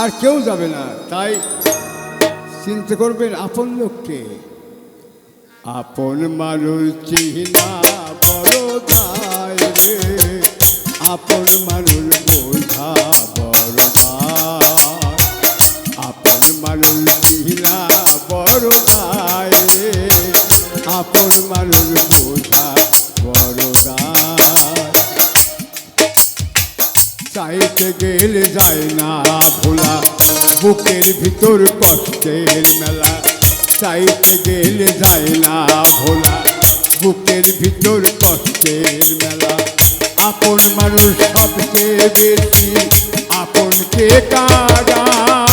আর কেউ যাবে না। তাই চিন্তা করবেন আপন লোককে। আপন মানুষ চিহ্না বড় দায় রে। আপন মানুষ বোঝা বড় আপন মানুষ চিহ্না বড় দায় রে। আপন মানুষ বোঝা চাইতে গেলে যায় না ভোলা। বুকের ভিতর কষ্টের মেলা। চাইতে গেলে যায় না ভোলা। বুকের ভিতর কষ্টের মেলা। আপন মানুষ সবচেয়ে বেশি, আপনকে কাদায়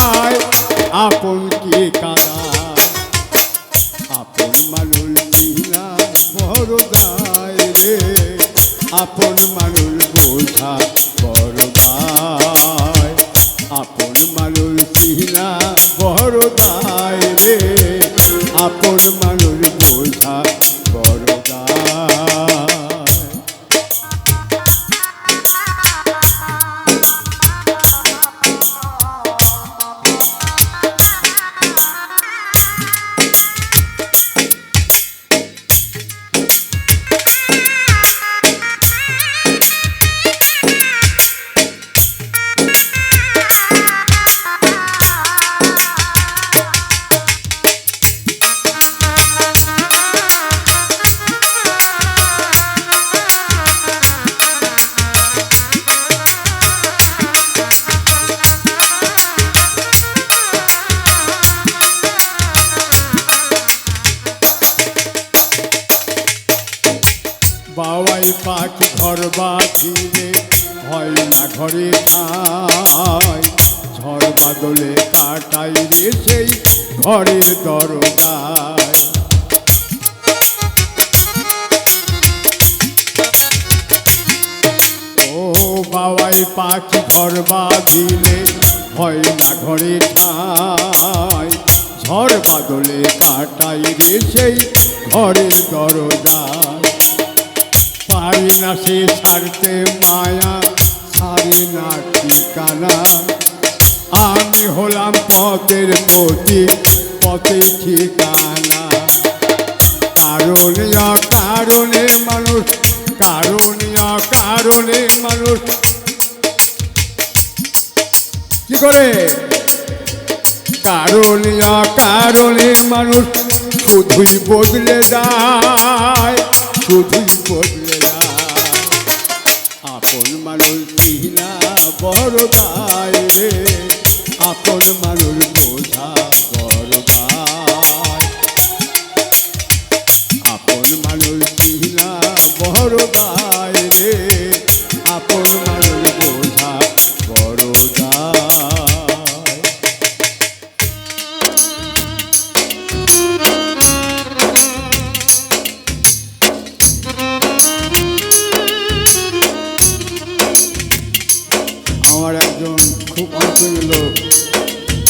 ঘর বাঁধিলে হয় না ঘরে ঠাই ঝড় বাদলে কাটাই রে সেই ঘরের দরজায় ও বাবাই পাখি ঘর বাঁধিলে হয় না ঘরে ঠাই। ঝড় বাদলে কাটাই রে সেই ঘরের দরজায় পারি না সে ছাড়তে মায়া ছাড়ে না ঠিকানা। আমি হলাম পথের প্রতি পথে ঠিকানা। কারণে কারণে মানুষ, কারণে কারণে মানুষ। কি করে? কারণে কারণে মানুষ, শুধুই বদলে যায়, শুধুই বদলে রে আপন মানুষ বোঝা আমার একজন খুব অন্তরী লোক।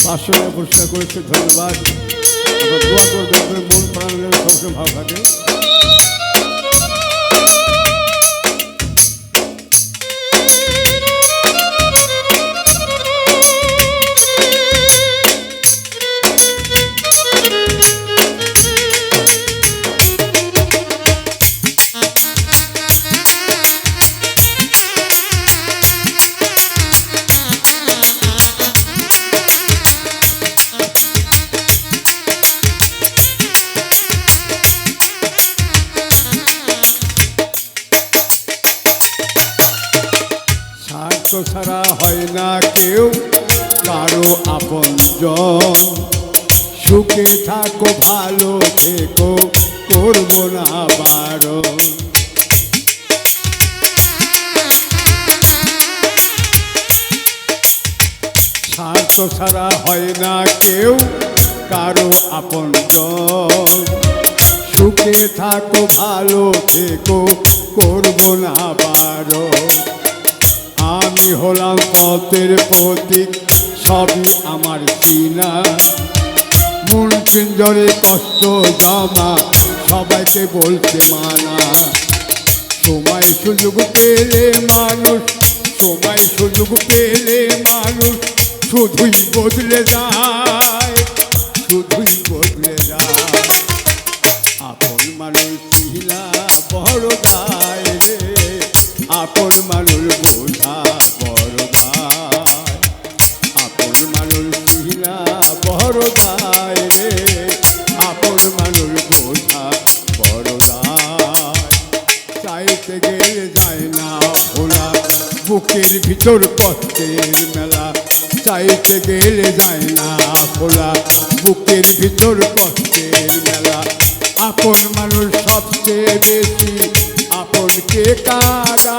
পাঁচশো টাকা করেছে ধন্যবাদ। মন প্রাণ যেন সবসময় ভালো থাকে। কেউ কারও আপন সুখে থাকো, ভালো থেকো, করব না বারণ। স্বার্থ ছাড়া হয় না কেউ কারও আপন সুখে থাকো, ভালো থেকো, করব না বারো আমি হলাম পথের প্রতীক, সবই আমার চিনা মন পিঞ্জরে কষ্ট জমা, সবাইকে বলতে মানা। সময় সুযোগ পেলে মানুষ, সময় সুযোগ পেলে মানুষ, শুধুই বদলে যায়, শুধুই আপন মানুষ বোঝা বড় গায় আপন রে। আপন মানুষ বোঝা বড় চাইতে গেলে যায় না ভোলা, বুকের ভিতর কষ্টের মেলা। চাইতে গেলে যায় না ভোলা, বুকের ভিতর কষ্টের মেলা। আপন মানুষ সবচেয়ে বেশি আপনকে কাদা